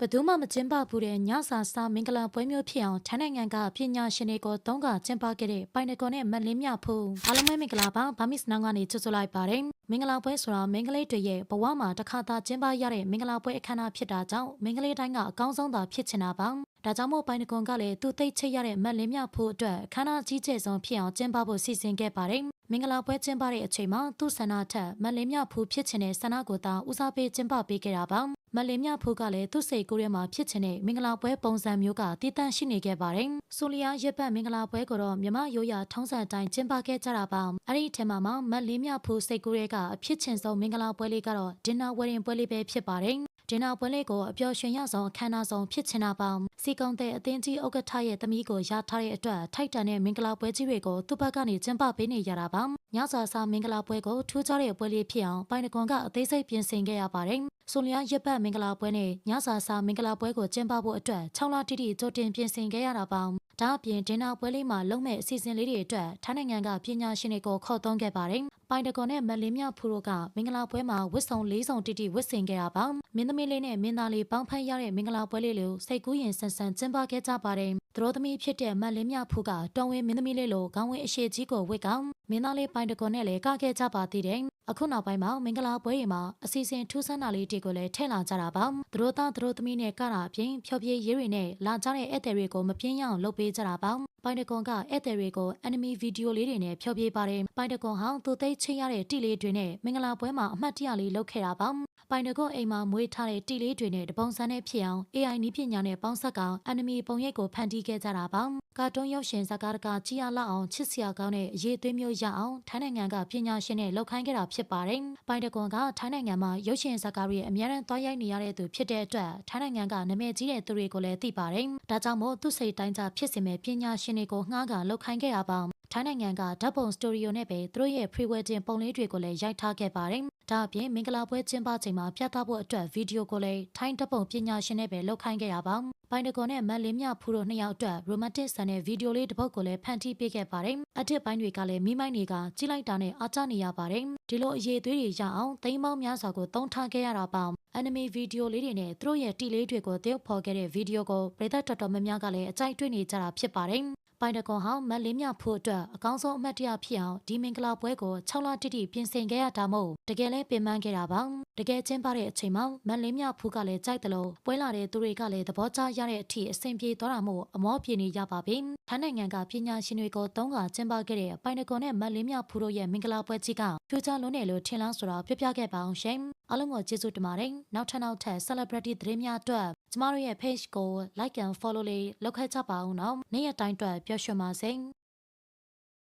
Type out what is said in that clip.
ဘယ်သူမှမကျင်းပဘူးတဲ့ညစာစားမင်္ဂလာပွဲမျိုးဖြစ်အောင်ထိုင်းနိုင်ငံကပညာရှင်တွေကိုတုံးကကျင်းပခဲ့တဲ့ပိုင်နကွန်နဲ့မတ်လင်းမြဖို့အားလုံးပဲမင်္ဂလာပါဗာမစ်နောင်ကနေချွတ်ချွတ်လိုက်ပါတယ် မင်္ဂလာပွဲဆိုတာမင်္ဂလေးတွေရဲ့ဘဝမှာတစ်ခါသာကျင်းပရတဲ့မင်္ဂလာပွဲအခမ်းအနားဖြစ်တာကြောင့်မင်္ဂလေးတိုင်းကအကောင်းဆုံးသာဖြစ်ချင်တာပါဒါကြောင့်မို့ပိုင်နကွန်ကလည်းသူသိချိတ်ရတဲ့မတ်လင်းမြဖို့အတွက်အခမ်းအနားကြီးကျယ်ဆုံးဖြစ်အောင်ကျင်းပဖို့စီစဉ်ခဲ့ပါတယ်မင်္ဂလာပွဲကျင်းပတဲ့အချိန်မှာသူ့ဆန္ဒထက်မတ်လင်းမြဖို့ဖြစ်ချင်တဲ့ဆန္ဒကိုသာဦးစားပေးကျင်းပပေးခဲ့တာပါမတ်လင်းမြဖို့ကလည်းသူ့စိတ်ကိုယ်ထဲမှာဖြစ်ချင်တဲ့မင်္ဂလာပွဲပုံစံမျိုးကတည်တံ့ရှိနေခဲ့ပါတယ်။ဆိုလီယာရက်ပတ်မင်္ဂလာပွဲကိုတော့မြမရိုးရာထုံးစံအတိုင်းကျင်းပခဲ့ကြတာပါ။အဲ့ဒီထဲမှာမှမတ်လင်းမြဖို့စိတ်ကိုယ်ထဲကအဖြစ်ချင်ဆုံးမင်္ဂလာပွဲလေးကတော့ဒင်နာဝယ်ရင်ပွဲလေးပဲဖြစ်ပါတယ်။ဒင်နာပွဲလေးကိုအပျော်ရွှင်ရဆုံးအခမ်းအနားဆုံးဖြစ်ချင်တာပါစီကုံတဲ့အသင်းကြီးဥက္ကဋ္ဌရဲ့သမီးကိုရထားတဲ့အတွက်ထိုက်တန်တဲ့မင်္ဂလာပွဲကြီးတွေကိုသူ့ဘက်ကနေကျင်းပပေးနေရတာပါညစာစားမင်္ဂလာပွဲကိုထူးခြားတဲ့ပွဲလေးဖြစ်အောင်ပိုင်နကွန်ကအသေးစိတ်ပြင်ဆင်ခဲ့ရပါတယ်ဆိုလျာရက်ပတ်မင်္ဂလာပွဲနဲ့ညစာစားမင်္ဂလာပွဲကိုကျင်းပဖို့အတွက်6လတိတိကြိုတင်ပြင်ဆင်ခဲ့ရတာပါဒါအပြင်ဒင်နာပွဲလေးမှာလုံးမဲ့အစီအစဉ်လေးတွေအတွက်ထိုင်းနိုင်ငံကပညာရှင်တွေကိုခေါ်သွင်းခဲ့ပါတယ်။ပိုင်တကွန်နဲ့မလင်းမြဖူတို့ကမင်္ဂလာပွဲမှာဝတ်စုံလေးစုံတိတိဝတ်ဆင်ခဲ့တာပါ။မင်းသမီးလေးနဲ့မင်းသားလေးပေါင်းဖက်ရတဲ့မင်္ဂလာပွဲလေးကိုစိတ်ကူးရင်ဆန်ဆန်ကျင်းပခဲ့ကြပါတယ်။သူတို့သမီးဖြစ်တဲ့မလင်းမြဖူကတော်ဝင်မင်းသမီးလေးလိုခေါင်းဝင်းအရှိကြီးကိုဝတ်ကောင်မင်းသားလေးပိုင်တကွန်နဲ့လည်းကခဲ့ကြပါသေးတယ်။အခုနောက်ပိုင်းမှာမင်္ဂလာပွဲတွေမှာအစီအစဉ်ထူးဆန်းတာလေးတွေကိုလည်းထည့်လာကြတာပါ။သူတို့သားသူတို့သမီးနဲ့ကတာအပြင်ဖျော်ဖြေရေးတွေနဲ့လာကြတဲ့ဧည့်သည်တွေကိုမပြင်းရအောင်လုပ်ပေးကြတာပါ။ ပိုင်တကွန်ကဧည့်သည်တွေကို enemy video လေးတွေနဲ့ဖျော်ဖြေပါတယ်။ပိုင်တကွန်ဟာသူသိချင်းရတဲ့တီလေးတွေနဲ့မင်္ဂလာပွဲမှာအမှတ်တရလေးလုပ်ခဲ့တာပါ။ပိုင်တကွန်အိမ်မှာမွေးထားတဲ့တီလေးတွေနဲ့တပုံစံနဲ့ဖြစ်အောင် AI နည်းပညာနဲ့ပေါင်းစပ်ကောင် enemy ပုံရိပ်ကိုဖန်တီးခဲ့ကြတာပါ။ ကာတွန်းရုပ်ရှင်ဇာတ်ကားတကာကြည်ရလောက်အောင်ချစ်စရာကောင်းတဲ့အရေးသွေးမျိုးရအောင်ထိုင်းနိုင်ငံကပညာရှင်နဲ့လောက်ခိုင်းခဲ့တာဖြစ်ပါတယ်။ပိုင်တကွန်ကထိုင်းနိုင်ငံမှာရုပ်ရှင်ဇာတ်ကားတွေအများအားသွားရိုက်နေရတဲ့သူဖြစ်တဲ့အတွက်ထိုင်းနိုင်ငံကနာမည်ကြီးတဲ့သူတွေကိုလည်းသိပါတယ်။ဒါကြောင့်မို့သူ့စိတ်တိုင်းကြဖြစ်စင်မဲ့ပညာရှင်တွေကိုငှားကလောက်ခိုင်းခဲ့ရပါထိုင်းနိုင်ငံကဓာတ်ပုံစတူဒီယိုနဲ့ပဲသူတို့ရဲ့ pre-wedding ပုံလေးတွေကိုလည်းရိုက်ထားခဲ့ပါတယ်။ ဒါအပြင်မင်္ဂလာပွဲကျင်းပချိန်မှာပြသဖို့အတွက်ဗီဒီယိုကိုလည်းထိုင်းဓာတ်ပုံပညာရှင်နဲ့ပဲလုပ်ခိုင်းခဲ့ရပါ။ပိုင်တကွန်နဲ့မတ်လင်းမြဖူးတို့နှစ်ယောက်အတွက် romantic ဆန်တဲ့ဗီဒီယိုလေးတစ်ပုဒ်ကိုလည်းဖန်တီးပေးခဲ့ပါတယ်။အထက်ပိုင်းတွေကလည်းမိမိုင်းတွေကကြီးလိုက်တာနဲ့အားကျနေရပါတယ်။ ဒီလိုအရေးသွေးတွေရအောင်သိမ်းပေါင်းများစွာကိုတုံးထားခဲ့ရတာပါ။ anime ဗီဒီယိုလေးတွေနဲ့သူတို့ရဲ့တီလေးတွေကိုတရုပ်ဖော်ခဲ့တဲ့ဗီဒီယိုကိုပရိသတ်တော်တော်များများကလည်းအကြိုက်တွေ့နေကြတာဖြစ်ပါတယ်။ပိုင်တကွန်ဟောင်းမတ်လင်းမြဖို့အတွက်အကောင်းဆုံးအမှတ်တရဖြစ်အောင်ဒီမင်္ဂလာပွဲကို6လတိတိပြင်ဆင်ခဲ့ရတာမို့တကယ်လဲပင်ပန်းခဲ့တာပါတကယ်ကျင်းပတဲ့အချိန်မှာမတ်လင်းမြဖို့ကလည်းကြိုက်တယ်လို့ပွဲလာတဲ့သူတွေကလည်းသဘောကျရတဲ့အထိအဆင်ပြေသွားတာမို့အမောပြေနေရပါပြီထိုင်းနိုင်ငံကပညာရှင်တွေကိုတုံးကကျင်းပခဲ့တဲ့ပိုင်တကွန်နဲ့မတ်လင်းမြဖို့တို့ရဲ့မင်္ဂလာပွဲကြီးကဖြူချလုံးနယ်လို့ထင်လားဆိုတာပြပြခဲ့ပါအောင်ရှင်အားလုံးကိုကျေးဇူးတင်ပါတယ်နောက်ထပ်နောက်ထပ် celebrity သတင်းများအတွက်ကျမတို့ရဲ့ page ကို like and follow လေးလုပ်ခဲ့ကြပါဦးနော်နေ့ရက်တိုင်းအတွက်ပျော်ရွှင်ပါစေ